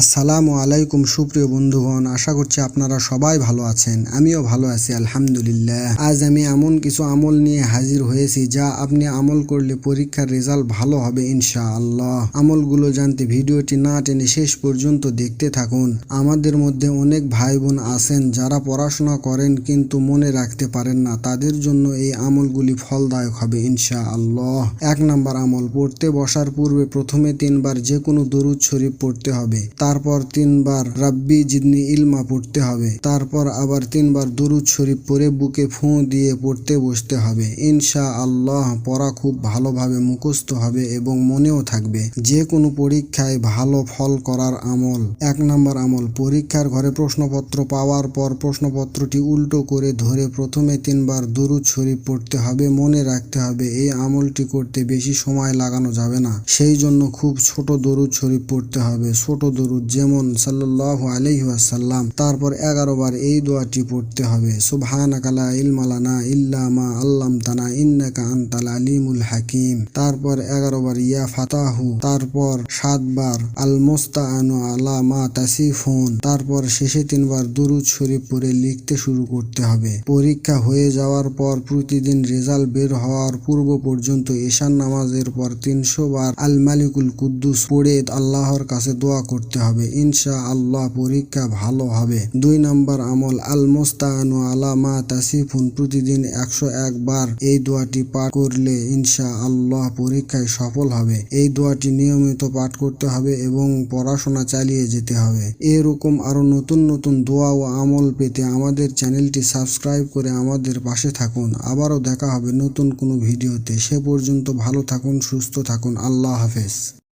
আসসালামু আলাইকুম, সুপ্রিয় বন্ধুগণ। আশা করছি আপনারা সবাই ভালো আছেন। আমিও ভালো আছি, আলহামদুলিল্লাহ। আজ আমি এমন কিছু আমল নিয়ে হাজির হয়েছি যা আপনি আমল করলে পরীক্ষার রেজাল্ট ভালো হবে ইনশা আল্লাহ আমলগুলো জানতে ভিডিওটি না টেনে শেষ পর্যন্ত দেখতে থাকুন। আমাদের মধ্যে অনেক ভাই বোন আছেন যারা পড়াশোনা করেন কিন্তু মনে রাখতে পারেন না, তাদের জন্য এই আমলগুলি ফলদায়ক হবে ইনশা আল্লাহ এক নাম্বার আমল, পড়তে বসার পূর্বে প্রথমে তিনবার যে কোনো দরুদ শরীফ পড়তে হবে। তারপর তিনবার, রাব্বি জিদনি ইলমা পড়তে হবে। তারপর আবার তিনবার দরুদ শরীফ পরে বুকে ফুঁ দিয়ে পড়তে বসতে হবে। ইনশা আল্লাহ পড়া খুব ভালোভাবে মুখস্থ হবে এবং মনেও থাকবে। যে কোনো পরীক্ষায় ভালো ফল করার আমল। এক নম্বর আমল, পরীক্ষার ঘরে প্রশ্নপত্র পাওয়ার পর প্রশ্নপত্রটি উল্টো করে ধরে প্রথমে তিনবার দরুদ শরীফ পড়তে হবে, মনে রাখতে হবে এই আমলটি করতে বেশি সময় লাগানো যাবে না। সেই জন্য খুব ছোট দরুদ শরীফ পড়তে হবে। ছোট দরুদ যেমন সাল্লাহ আলহিহাসাল্লাম তারপর এগারো বার এই দোয়াটি পড়তে হবে। সুবহানাকালা ইলমালানা ইল্লা মা আল্লাম তানা ইন্নাকা আনতাল আলিমুল হাকিম। তারপর এগারো বার ইয়া ফাতাহু, তারপর সাতবার আল মোস্তাআনু আলা মা তাসিফুন। তারপর শেষে তিনবার দুরুদ শরীফ পড়ে লিখতে শুরু করতে হবে। পরীক্ষা হয়ে যাওয়ার পর প্রতিদিন রেজাল্ট বের হওয়ার পূর্ব পর্যন্ত ঈশান নামাজের পর তিনশো বার আল মালিকুল কুদ্দুস পড়ে আল্লাহর কাছে দোয়া করতে হবে। ইনশা আল্লাহ পরীক্ষা ভালো হবে। দুই নম্বর আমল আল মোস্তাআনু আলা মা তাসিফুন, প্রতিদিন একশো একবার এই দোয়াটি পাঠ করলে ইনশা আল্লাহ পরীক্ষায় সফল হবে। এই দোয়াটি নিয়মিত পাঠ করতে হবে এবং পড়াশোনা চালিয়ে যেতে হবে। এরকম আরও নতুন নতুন দোয়া ও আমল পেতে আমাদের চ্যানেলটি সাবস্ক্রাইব করে আমাদের পাশে থাকুন। আবারও দেখা হবে নতুন কোনো ভিডিওতে। সে পর্যন্ত ভালো থাকুন, সুস্থ থাকুন। আল্লাহ হাফেজ।